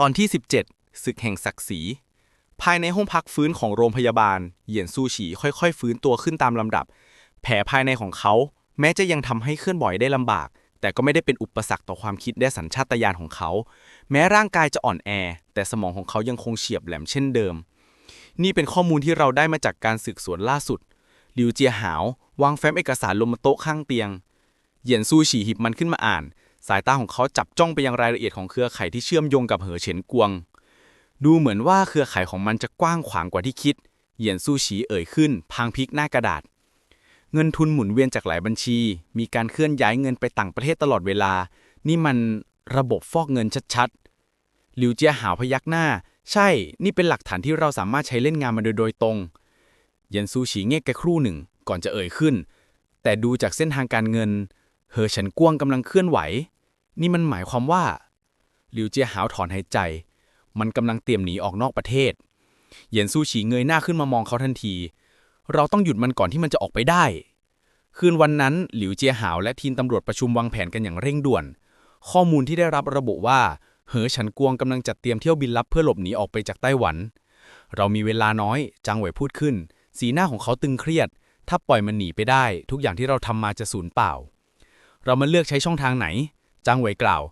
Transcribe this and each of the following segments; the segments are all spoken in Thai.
ตอนที่ 17 ศึกแห่งศักดิ์ศรี ภายในห้องพักฟื้นของโรงพยาบาล เหยียนซูฉีค่อยๆ ฟื้นตัวขึ้นตามลำดับ แผลภายในของเขา แม้จะยังทำให้เคลื่อนไหวได้ลำบาก แต่ก็ไม่ได้เป็นอุปสรรคต่อความคิดและสัญชาตญาณของเขา แม้ร่างกายจะอ่อนแอ แต่สมองของเขายังคงเฉียบแหลมเช่นเดิม นี่เป็นข้อมูลที่เราได้มาจากการสืบสวนล่าสุดลิวเจียหาววางแฟ้มเอกสารลงบนโต๊ะข้างเตียง เหยียนซูฉีหยิบมันขึ้นมาอ่าน สายตาของเขาจับจ้องไปยังรายละเอียดของเครือข่ายที่เชื่อมโยงกับเหอเฉินกวง ดูเหมือนว่าเครือข่ายของมันจะกว้างขวางกว่าที่คิด เหยียนซูฉีเอ่ยขึ้น พางพลิกหน้ากระดาษ เงินทุนหมุนเวียนจากหลายบัญชี มีการเคลื่อนย้ายเงินไปต่างประเทศตลอดเวลา นี่มันระบบฟอกเงินชัดๆ หลิวเจียหาวพยักหน้า ใช่ นี่เป็นหลักฐานที่เราสามารถใช้เล่นงานมันโดยโดยตรง เหยียนซูฉีเงียบแค่ครู่หนึ่ง ก่อนจะเอ่ยขึ้น แต่ดูจากเส้นทางการเงิน เหอเฉินกวงกำลังเคลื่อนไหว นี่มันหมายความว่าหลิวเจียหาวถอนหายใจ มันกำลังเตรียมหนีออกนอกประเทศ เหยียนซูฉีเงยหน้าขึ้นมามองเขาทันที เราต้องหยุดมันก่อนที่มันจะออกไปได้ คืนวันนั้นหลิวเจียหาวและทีมตำรวจประชุมวางแผนกันอย่างเร่งด่วน ข้อมูลที่ได้รับระบุว่า เหอฉันกวงกำลังจัดเตรียมเที่ยวบินลับเพื่อหลบหนีออกไปจากไต้หวัน เรามีเวลาน้อย จางเหวยพูดขึ้น สีหน้าของเขาตึงเครียด ถ้าปล่อยมันหนีไปได้ ทุกอย่างที่เราทำมาจะสูญเปล่า เรามาเลือกใช้ช่องทางไหน จางเหวยกล่าว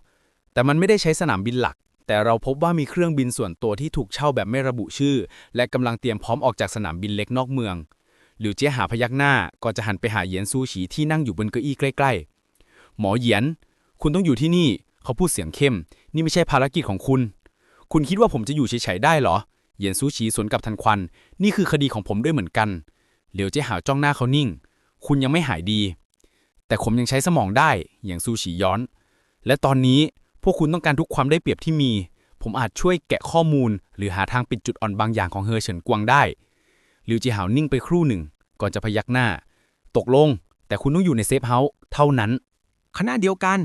แต่มันไม่ได้ใช้สนามบินหลัก แต่เราพบว่ามีเครื่องบินส่วนตัวที่ถูกเช่าแบบไม่ระบุชื่อ และกำลังเตรียมพร้อมออกจากสนามบินเล็กนอกเมืองหลิวเจี้ยหาพยักหน้าก่อนจะหันไปหาเหยียนซูฉีที่นั่งอยู่บนเก้าอี้ใกล้ ๆ หมอเหยียน คุณต้องอยู่ที่นี่ เขาพูดเสียงเข้ม นี่ไม่ใช่ภารกิจของคุณ คุณคิดว่าผมจะอยู่เฉยๆได้เหรอ เหยียนซูฉีสวนกับทันควัน นี่คือคดีของผมด้วยเหมือนกัน เหลียวเจี้ยหาจ้องหน้าเขานิ่ง คุณยังไม่หายดี แต่ผมยังใช้สมองได้อย่างซูฉีย้อน และตอนนี้พวกคุณต้องการทุกความได้เปรียบที่มี ผมอาจช่วยแกะข้อมูล หรือหาทางปิดจุดอ่อนบางอย่างของเฮอเฉินกวางได้ลิวจีหาวนิ่งไปครู่หนึ่ง ก่อนจะพยักหน้า ตกลง แต่คุณต้องอยู่ในเซฟเฮาส์เท่านั้น ขณะเดียวกัน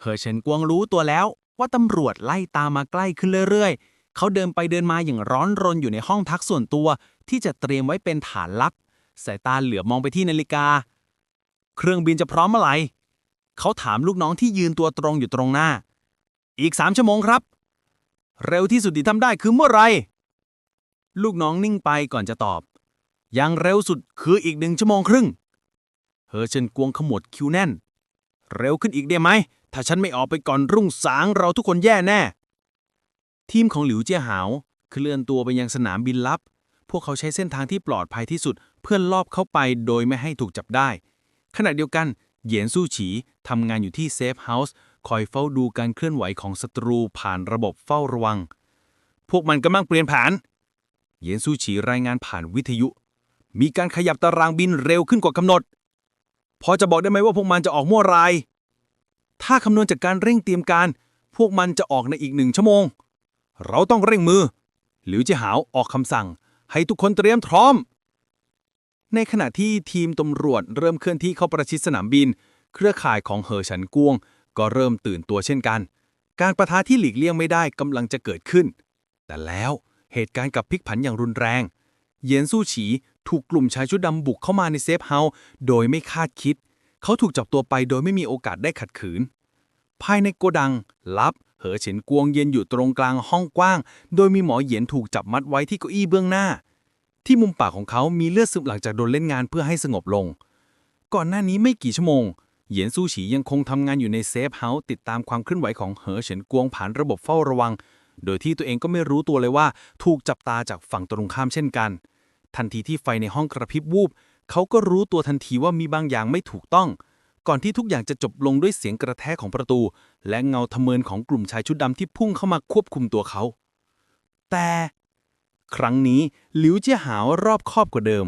เหอเฉินกวางรู้ตัวแล้วว่าตำรวจไล่ตามมาใกล้ขึ้นเรื่อยๆ เขาเดินไปเดินมาอย่างร้อนรนอยู่ในห้องพักส่วนตัว ที่จะเตรียมไว้เป็นฐานลับ สายตาเหลือบมองไปที่นาฬิกา เครื่องบินจะพร้อมเมื่อไหร่ เขาถามลูกน้องที่ยืนตัวตรงอยู่ตรงหน้า อีกสามชั่วโมงครับ เร็วที่สุดที่ทำได้คือเมื่อไหรลูกน้องนิ่งไปก่อนจะตอบ ยังเร็วสุดคืออีกหนึ่งชั่วโมงครึ่ง เฮอเฉินกวงขมวดคิ้วแน่น เร็วขึ้นอีกได้ไหม ถ้าฉันไม่ออกไปก่อนรุ่งสางเราทุกคนแย่แน่ ทีมของหลิวเจียหาวเคลื่อนตัวไปยังสนามบินลับ พวกเขาใช้เส้นทางที่ปลอดภัยที่สุดเพื่อลอบเข้าไปโดยไม่ให้ถูกจับได้ ขณะเดียวกัน เหยียนสู้ฉีทำงานอยู่ที่เซฟเฮาส์คอยเฝ้าดูการเคลื่อนไหวของศัตรูผ่านระบบเฝ้าระวัง พวกมันกำลังเปลี่ยนแผนเหยียนสู้ฉีรายงานผ่านวิทยุ มีการขยับตารางบินเร็วขึ้นกว่ากำหนด พอจะบอกได้ไหมว่าพวกมันจะออกเมื่อไหรถ้าคำนวณจากการเร่งเตรียมการ พวกมันจะออกในอีกหนึ่งชั่วโมง เราต้องเร่งมือหลิวเจีหาวออกคำสั่ง ให้ทุกคนเตรียมพร้อม ในขณะที่ทีมตำรวจเริ่มเคลื่อนที่เข้าประชิดสนามบิน เครือข่ายของเหอฉันกวง ก็เริ่มตื่นตัวเช่นกัน การประทะที่หลีกเลี่ยงไม่ได้กำลังจะเกิดขึ้น แต่แล้วเหตุการณ์กับพลิกผันอย่างรุนแรง เยียนสู้ฉีถูกกลุ่มชายชุดดำบุกเข้ามาในเซฟเฮาส์โดยไม่คาดคิด เขาถูกจับตัวไปโดยไม่มีโอกาสได้ขัดขืน ภายในโกดัง ลับ เหอเฉินกวงเย็นอยู่ตรงกลางห้องกว้าง โดยมีหมอเหยียนถูกจับมัดไว้ที่เก้าอี้เบื้องหน้า ที่มุมปากของเขามีเลือดซึมหลังจากโดนเล่นงานเพื่อให้สงบลง ก่อนหน้านี้ไม่กี่ชั่วโมง เหยียนสู้ฉียังคงทำงานอยู่ในเซฟเฮาส์ติดตามความเคลื่อนไหวของเหอเฉินกวงผ่านระบบเฝ้าระวัง โดยที่ตัวเองก็ไม่รู้ตัวเลยว่า ถูกจับตาจากฝั่งตรงข้ามเช่นกัน ทันทีที่ไฟในห้องกระพริบวูบ เขาก็รู้ตัวทันทีว่ามีบางอย่างไม่ถูกต้อง ก่อนที่ทุกอย่างจะจบลงด้วยเสียงกระแทกของประตู และเงาทะเมินของกลุ่มชายชุดดำที่พุ่งเข้ามาควบคุมตัวเขา แต่ ครั้งนี้หลิวเจียหาวรอบคอบกว่าเดิม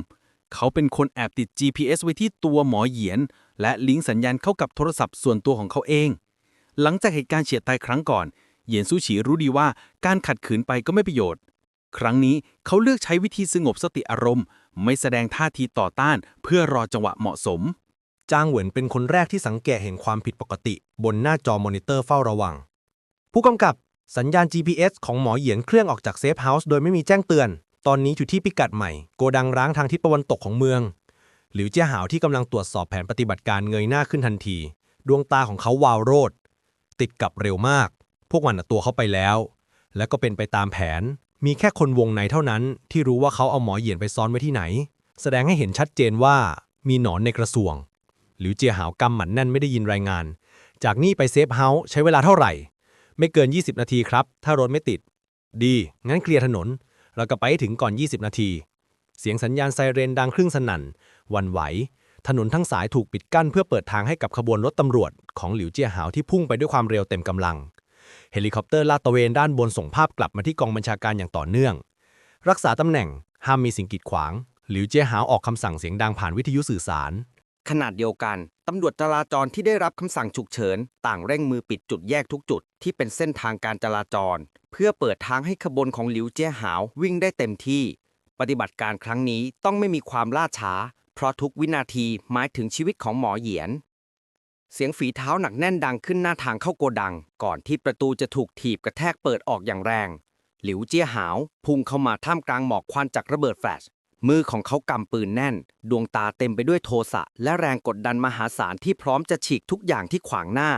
เขาเป็นคนแอบติด GPS ไว้ที่ตัวหมอเหยียน และลิงก์สัญญาณเข้ากับโทรศัพท์ส่วนตัวของเขาเอง หลังจากเหตุการณ์เฉียดตายครั้งก่อน เหยียนสู้ฉีรู้ดีว่าการขัดขืนไปก็ไม่ประโยชน์ ครั้งนี้เขาเลือกใช้วิธีสงบสติอารมณ์ ไม่แสดงท่าทีต่อต้าน เพื่อรอจังหวะเหมาะสม จางเหวินเป็นคนแรกที่สังเกตเห็นความผิดปกติ บนหน้าจอมอนิเตอร์เฝ้าระวัง ผู้กำกับ สัญญาณ GPS ของหมอเหยียนเคลื่อนออกจากเซฟเฮาส์โดยไม่มีแจ้งเตือน ตอนนี้อยู่ที่พิกัดใหม่ โกดังร้างทางทิศตะวันตกของเมือง หลิวเจี้ยหาวที่กำลังตรวจสอบแผนปฏิบัติการเงยหน้าขึ้นทันที ดวงตาของเขาวาวโรด ติดกับเร็วมาก พวกมันตัวเขาไปแล้ว และก็เป็นไปตามแผน มีแค่คนวงในเท่านั้น ที่รู้ว่าเขาเอาหมอเหยียนไปซ่อนไว้ที่ไหน แสดงให้เห็นชัดเจนว่ามีหนอนในกระทรวง หลิวเจียหาวกำหมัดแน่นไม่ได้ยินรายงาน จากนี่ไปเซฟเฮาส์ใช้เวลาเท่าไหร่ ไม่เกิน 20 นาทีครับ ถ้ารถไม่ติด ดี งั้นเคลียร์ถนน เราก็ไปถึงก่อน 20 นาที เสียงสัญญาณไซเรนดังครึ่งสนั่น วันไหว ถนนทั้งสายถูกปิดกั้นเพื่อเปิดทางให้กับขบวนรถตำรวจ ของหลิวเจียหาวที่พุ่งไปด้วยความเร็วเต็มกำลัง เฮลิคอปเตอร์ลาดตระเวนด้านบนส่งภาพกลับมาที่กองบัญชาการอย่างต่อเนื่อง รักษาตำแหน่ง ห้ามมีสิ่งกีดขวาง หลิวเจียหาวออกคำสั่งเสียงดังผ่านวิทยุสื่อสาร ขนาดเดียวกัน ตำรวจจราจรที่ได้รับคำสั่งฉุกเฉิน ต่างเร่งมือปิดจุดแยกทุกจุดที่เป็นเส้นทางการจราจร เพื่อเปิดทางให้ขบวนของหลิวเจี้ยหาววิ่งได้เต็มที่ ปฏิบัติการครั้งนี้ต้องไม่มีความล่าช้า เพราะทุกวินาทีหมายถึงชีวิตของหมอเหยียน เสียงฝีเท้าหนักแน่นดังขึ้นหน้าทางเข้าโกดัง ก่อนที่ประตูจะถูกถีบกระแทกเปิดออกอย่างแรง หลิวเจี้ยหาว พุ่งเข้ามาท่ามกลางหมอกควันจากระเบิดแฟลช มือของเขากำปืนแน่น ดวงตาเต็มไปด้วยโทสะและแรงกดดันมหาศาลที่พร้อมจะฉีกทุกอย่างที่ขวางหน้า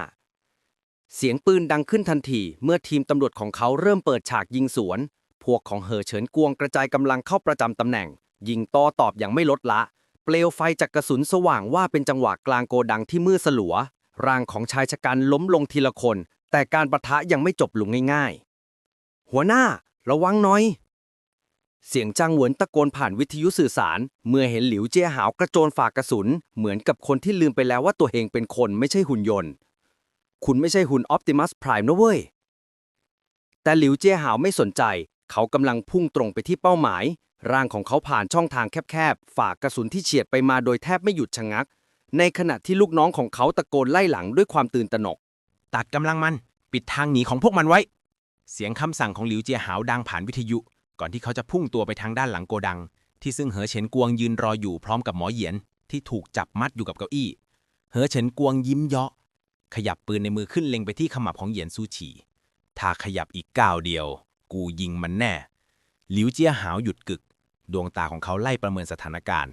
เสียงปืนดังขึ้นทันทีเมื่อทีมตำรวจของเขาเริ่มเปิดฉากยิงสวน พวกของเหอเฉินกวงกระจายกำลังเข้าประจำตำแหน่ง ยิงต่อตอบอย่างไม่ลดละ เปลวไฟจากกระสุนสว่างว่าเป็นจังหวะกลางโกดังที่มืดสลัว ร่างของชายชะกันล้มลงทีละคน แต่การประทะยังไม่จบลงง่าย ๆ หัวหน้า ระวังหน่อย เสียงจ้างหวนตะโกนผ่านวิทยุสื่อสาร เมื่อเห็นหลิวเจี้ยหาวกระโจนฝากกระสุน เหมือนกับคนที่ลืมไปแล้วว่าตัวเองเป็นคนไม่ใช่หุ่นยนต์ คุณไม่ใช่หุ่นออ t ติมัสไพร m e นะเว้ย แต่หลิวเจี้ยหาวไม่สนใจ เขากำลังพุ่งตรงไปที่เป้าหมาย ร่างของเขาผ่านช่องทางแคบๆ ฝากกระสุนที่เฉียดไปมาโดยแทบไม่หยุดชะงัก ในขณะที่ลูกน้องของเขาตะโกนไล่หลังด้วยความตื่นตระหนก ตัดกำลังมัน ปิดทางหนีของพวกมันไว้ เสียงคำสั่งของหลิวเจียหาวดังผ่านวิทยุ ก่อนที่เขาจะพุ่งตัวไปทางด้านหลังโกดัง ที่ซึ่งเหอเฉินกวงยืนรออยู่พร้อมกับหมอเหยียนที่ถูกจับมัดอยู่กับเก้าอี้ เหอเฉินกวงยิ้มเยาะ ขยับปืนในมือขึ้นเล็งไปที่ขมับของเหยียนซูฉีถ้าขยับอีกก้าวเดียว กูยิงมันแน่ หลิวเจียหาวหยุดกึก ดวงตาของเขาไล่ประเมินสถานการณ์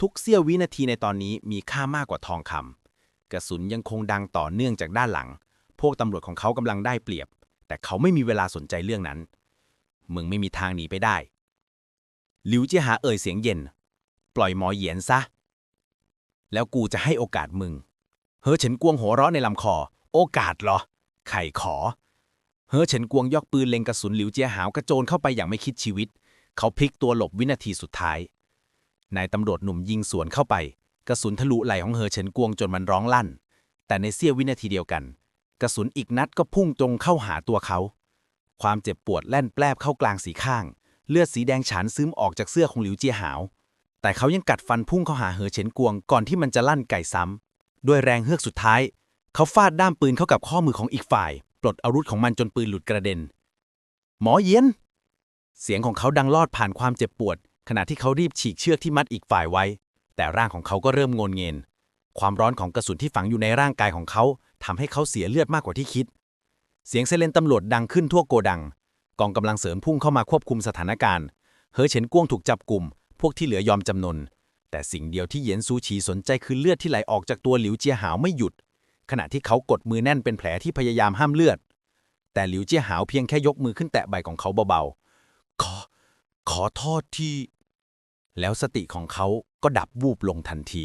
ทุกเสี้ยววินาทีในตอนนี้มีค่ามากกว่าทองคำกระสุนยังคงดังต่อเนื่องจากด้านหลัง พวกตำรวจของเขากำลังได้เปรียบ แต่เขาไม่มีเวลาสนใจเรื่องนั้น มึงไม่มีทางหนีไปได้ หลิวเจียหาเอ่ยเสียงเย็น ปล่อยหมอเหยียนซะ แล้วกูจะให้โอกาสมึง เฮอเฉินกวงหัวเราะในลำคอ โอกาสเหรอ ไข่ขอ เฮอเฉินกวงยกปืนเล็งกระสุนหลิวเจียหาวกระโจนเข้าไปอย่างไม่คิดชีวิต เขาพลิกตัวหลบวินาทีสุดท้าย นายตำรวจหนุ่มยิงสวนเข้าไป กระสุนทะลุไหล่ของเฮอเฉินกวงจนมันร้องลั่น แต่ในเสี้ยววินาทีเดียวกัน กระสุนอีกนัดก็พุ่งตรงเข้าหาตัวเขา ความเจ็บปวดแล่นแปลบเข้ากลางสีข้าง เลือดสีแดงฉานซึมออกจากเสื้อของหลิวเจียหาว แต่เขายังกัดฟันพุ่งเข้าหาเหอเฉินกวงก่อนที่มันจะลั่นไก่ซ้ำด้วยแรงเฮือกสุดท้าย เขาฟาดด้ามปืนเข้ากับข้อมือของอีกฝ่าย ปลดอาวุธของมันจนปืนหลุดกระเด็น หมอเยียนเสียงของเขาดังลอดผ่านความเจ็บปวด ขณะที่เขารีบฉีกเชือกที่มัดอีกฝ่ายไว้ แต่ร่างของเขาก็เริ่มงนเงินความร้อนของกระสุนที่ฝังอยู่ในร่างกายของเขาทำให้เขาเสียเลือดมากกว่าที่คิด เสียงไซเรนตำรวจดังขึ้นทั่วโกดัง กองกำลังเสริมพุ่งเข้ามาควบคุมสถานการณ์ เฮอเฉินกวงถูกจับกลุ่ม พวกที่เหลือยอมจำนน แต่สิ่งเดียวที่เหยียนซูฉีสนใจคือเลือดที่ไหลออกจากตัวหลิวเจียหาวไม่หยุด ขณะที่เขากดมือแน่นเป็นแผลที่พยายามห้ามเลือด แต่หลิวเจียหาวเพียงแค่ยกมือขึ้นแตะใบของเขาเบาๆ ขอ ขอโทษที่ แล้วสติของเขาก็ดับวูบลงทันที